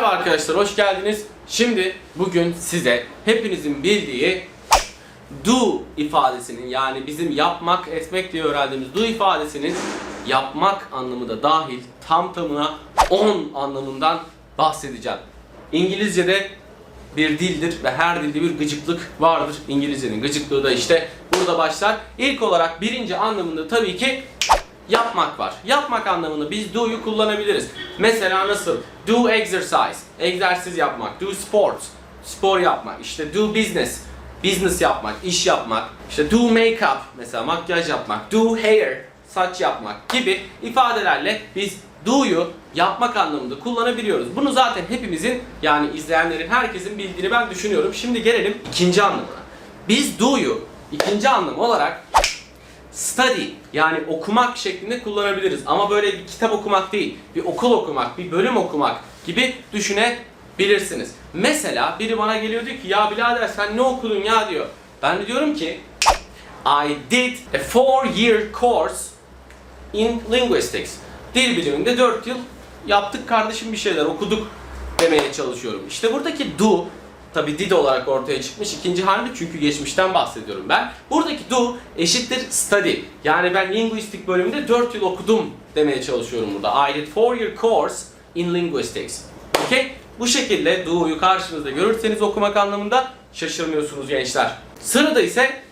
Merhaba arkadaşlar, hoş geldiniz. Şimdi bugün size hepinizin bildiği do ifadesinin yani bizim yapmak, etmek diye öğrendiğimiz do ifadesinin yapmak anlamı da dahil tam tamına 10 anlamından bahsedeceğim. İngilizce'de bir dildir ve her dilde bir gıcıklık vardır. İngilizcenin gıcıklığı da işte burada başlar. İlk olarak birinci anlamında tabii ki yapmak var. Yapmak anlamında biz do'yu kullanabiliriz. Mesela nasıl? Do exercise, egzersiz yapmak. Do sports, spor yapmak. İşte do business, business yapmak, iş yapmak. İşte do makeup, mesela makyaj yapmak. Do hair, saç yapmak gibi ifadelerle biz do'yu yapmak anlamında kullanabiliyoruz. Bunu zaten hepimizin yani izleyenlerin herkesin bildiğini ben düşünüyorum. Şimdi gelelim ikinci anlamına. Biz do'yu ikinci anlam olarak study yani okumak şeklinde kullanabiliriz. Ama böyle bir kitap okumak değil, bir okul okumak, bir bölüm okumak gibi düşünebilirsiniz. Mesela biri bana geliyor diyor ki ya birader sen ne okudun ya diyor. Ben de diyorum ki I did a four year course in linguistics. Dil biliminde 4 yıl yaptık kardeşim bir şeyler okuduk demeye çalışıyorum. İşte buradaki do tabi did olarak ortaya çıkmış ikinci hali çünkü geçmişten bahsediyorum ben. Buradaki do eşittir study. Yani ben linguistik bölümünde 4 yıl okudum demeye çalışıyorum burada. I did 4 year course in linguistics. Okay? Bu şekilde do'yu karşınızda görürseniz okumak anlamında şaşırmıyorsunuz gençler. Sırada ise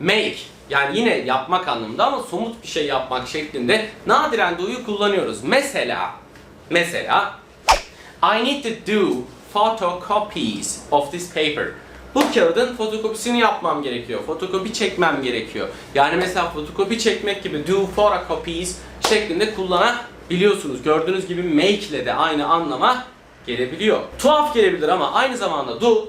make yani yine yapmak anlamında ama somut bir şey yapmak şeklinde nadiren do'yu kullanıyoruz. Mesela mesela I need to do photocopies of this paper. Bu kağıdın fotokopisini yapmam gerekiyor. Fotokopi çekmem gerekiyor. Yani mesela fotokopi çekmek gibi do photocopies şeklinde kullanabiliyorsunuz. Gördüğünüz gibi make ile de aynı anlama gelebiliyor. Tuhaf gelebilir ama aynı zamanda do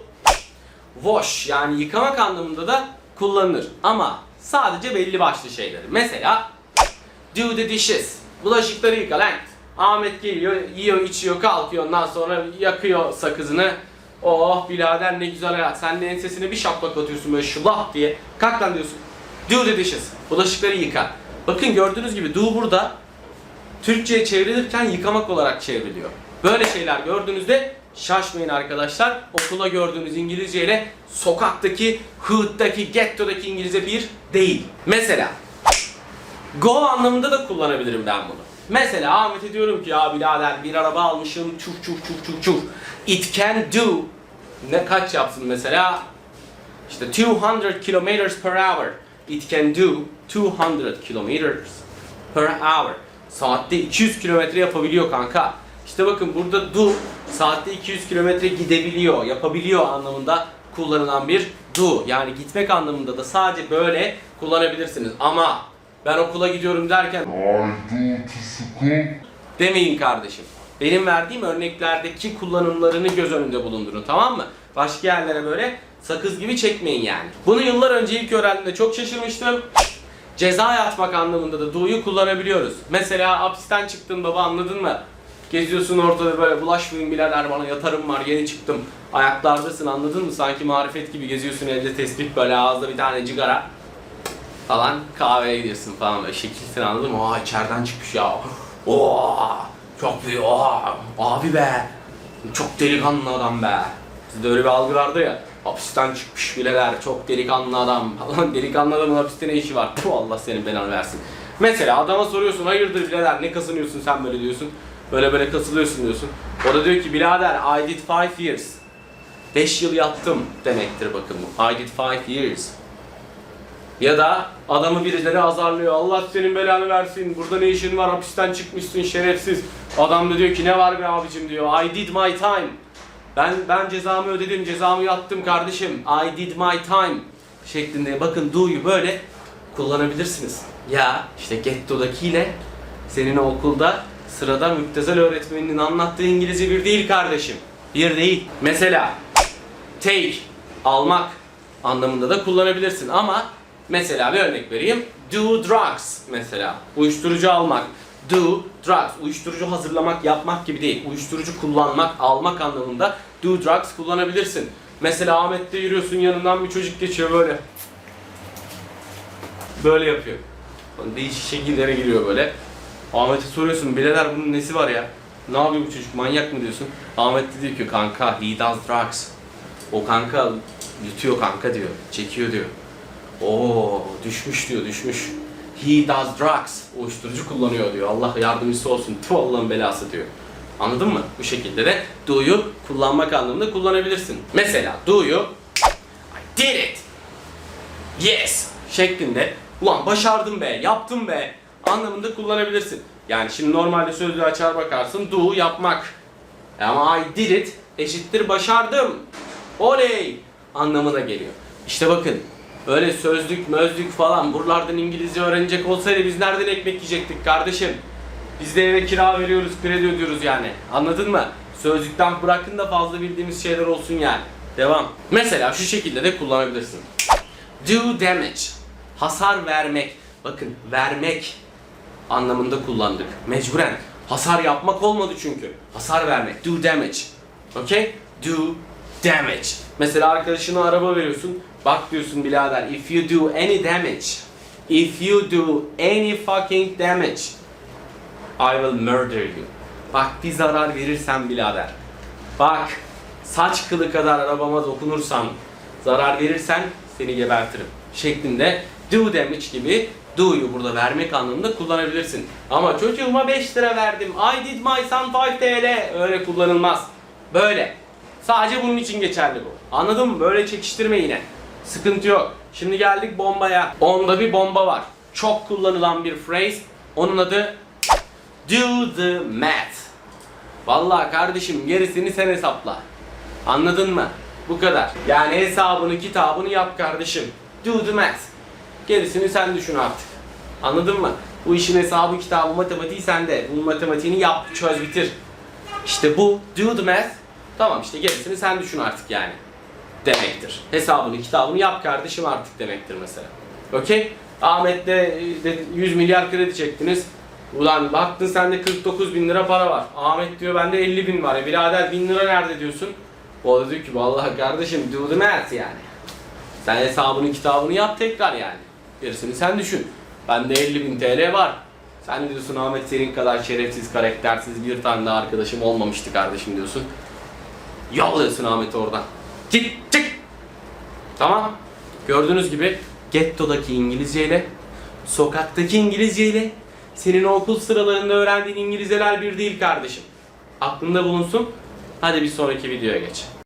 wash yani yıkamak anlamında da kullanılır. Ama sadece belli başlı şeyleri. Mesela do the dishes. Bulaşıkları yıka lan. Ahmet geliyor, yiyor, içiyor, kalkıyor. Ondan sonra yakıyor sakızını. Oh birader ne güzel hayat. Sen de ensesine bir şaplak atıyorsun böyle şullah diye. Kalk lan diyorsun. Do the dishes. Bulaşıkları yıka. Bakın gördüğünüz gibi do burada Türkçe'ye çevrilirken yıkamak olarak çevriliyor. Böyle şeyler gördüğünüzde şaşmayın arkadaşlar. Okula gördüğünüz İngilizce ile sokaktaki, hood'daki, getto'daki İngilizce bir değil. Mesela go anlamında da kullanabilirim ben bunu. Mesela Ahmet'e diyorum ki ya birader bir araba almışım çuf çuf çuf çuf çuf. It can do ne kaç yapsın mesela? İşte 200 kilometers per hour. It can do 200 kilometers per hour. Saatte 200 kilometre yapabiliyor kanka. İşte bakın burada do saatte 200 kilometre gidebiliyor, yapabiliyor anlamında kullanılan bir do. Yani gitmek anlamında da sadece böyle kullanabilirsiniz. Ama ben okula gidiyorum derken demeyin kardeşim. Benim verdiğim örneklerdeki kullanımlarını göz önünde bulundurun tamam mı? Başka yerlere böyle sakız gibi çekmeyin yani. Bunu yıllar önce ilk öğrendiğimde çok şaşırmıştım. Ceza yatmak anlamında da do'yu kullanabiliyoruz. Mesela hapisten çıktın baba anladın mı? Geziyorsun ortada böyle bulaşmayın birader bana yatarım var yeni çıktım. Ayaklardasın anladın mı? Sanki marifet gibi geziyorsun elde tespih böyle ağızda bir tane cigara falan kahveye gidiyorsun falan böyle şekilsin anladın mı? Aa içeriden çıkmış ya. Oo çok büyük. Oo, abi be. Çok delikanlı adam be. Sizde öyle bir algı vardı ya. Hapisten çıkmış bileler. Çok delikanlı adam. Lan delikanlı adamın hapiste ne işi var? Puh, Allah senin belanı versin. Mesela adama soruyorsun hayırdır bileler ne kasınıyorsun sen böyle diyorsun. Böyle böyle kasılıyorsun diyorsun. O da diyor ki birader I did 5 years. 5 yıl yattım demektir bakın bu. I did 5 years. Ya da adamı birileri azarlıyor. Allah senin belanı versin. Burada ne işin var? Hapisten çıkmışsın şerefsiz. Adam da diyor ki ne var be abicim diyor. I did my time. Ben ben cezamı ödedim. Cezamı yattım kardeşim. I did my time şeklinde. Bakın do'yu böyle kullanabilirsiniz. Ya işte getto'dakiyle senin okulda sırada müptezel öğretmeninin anlattığı İngilizce bir değil kardeşim. Bir değil. Mesela take almak anlamında da kullanabilirsin ama mesela bir örnek vereyim. Do drugs mesela uyuşturucu almak. Do drugs uyuşturucu hazırlamak yapmak gibi değil. Uyuşturucu kullanmak almak anlamında do drugs kullanabilirsin. Mesela Ahmet'te yürüyorsun yanından bir çocuk geçiyor böyle. Böyle yapıyor. Değişik şekillere giriyor böyle. Ahmet'e soruyorsun birader bunun nesi var ya? Ne yapıyor bu çocuk manyak mı diyorsun? Ahmet de diyor ki kanka he does drugs. O kanka yutuyor kanka diyor. Çekiyor diyor. Oo düşmüş diyor düşmüş. He does drugs. Uyuşturucu kullanıyor diyor. Allah yardımcısı olsun. Tu Allah'ın belası diyor. Anladın mı? Bu şekilde de do'yu kullanmak anlamında kullanabilirsin. Mesela do'yu I did it. Yes şeklinde ulan başardım be, yaptım be anlamında kullanabilirsin. Yani şimdi normalde sözlüğü açar bakarsın do yapmak. Ama I did it eşittir başardım. Oley anlamına geliyor. İşte bakın öyle sözlük mözlük falan buralardan İngilizce öğrenecek olsaydı biz nereden ekmek yiyecektik kardeşim? Biz de eve kira veriyoruz, kredi ödüyoruz yani. Anladın mı? Sözlükten bırakın da fazla bildiğimiz şeyler olsun yani. Devam. Mesela şu şekilde de kullanabilirsin. Do damage. Hasar vermek. Bakın vermek anlamında kullandık. Mecburen. Hasar yapmak olmadı çünkü. Hasar vermek. Do damage. Okay? Do damage. Mesela arkadaşına araba veriyorsun. Bak diyorsun birader. If you do any damage. If you do any fucking damage. I will murder you. Bak bir zarar verirsen birader. Bak saç kılı kadar arabama dokunursan, zarar verirsen seni gebertirim. Şeklinde do damage gibi do'yu burada vermek anlamında kullanabilirsin. Ama çocuğuma 5 lira verdim. I did my son 5 TL. Öyle kullanılmaz. Böyle. Sadece bunun için geçerli bu. Anladın mı? Böyle çekiştirme yine. Sıkıntı yok. Şimdi geldik bombaya. Onda bir bomba var. Çok kullanılan bir phrase. Onun adı Do the math. Vallahi kardeşim gerisini sen hesapla. Anladın mı? Bu kadar. Yani hesabını kitabını yap kardeşim. Do the math. Gerisini sen düşün artık. Anladın mı? Bu işin hesabı kitabı matematiği sende. Bunun matematiğini yap, çöz, bitir. İşte bu do the math. Tamam işte gerisini sen düşün artık yani. Demektir. Hesabını kitabını yap kardeşim artık demektir mesela. Okey? Ahmet'le e, de 100 milyar kredi çektiniz. Ulan baktın sende 49 bin lira para var. Ahmet diyor bende 50 bin var. E birader bin lira nerede diyorsun? O da diyor ki vallahi kardeşim do the math yani. Sen hesabını kitabını yap tekrar yani. Gerisini sen düşün. Bende 50 bin TL var. Sen diyorsun Ahmet senin kadar şerefsiz, karaktersiz bir tane daha arkadaşım olmamıştı kardeşim diyorsun. Yolluyorsun Ahmet'i oradan. Çık çık. Tamam. Gördüğünüz gibi gettodaki İngilizceyle, sokaktaki İngilizceyle senin o okul sıralarında öğrendiğin İngilizceler bir değil kardeşim. Aklında bulunsun. Hadi bir sonraki videoya geç.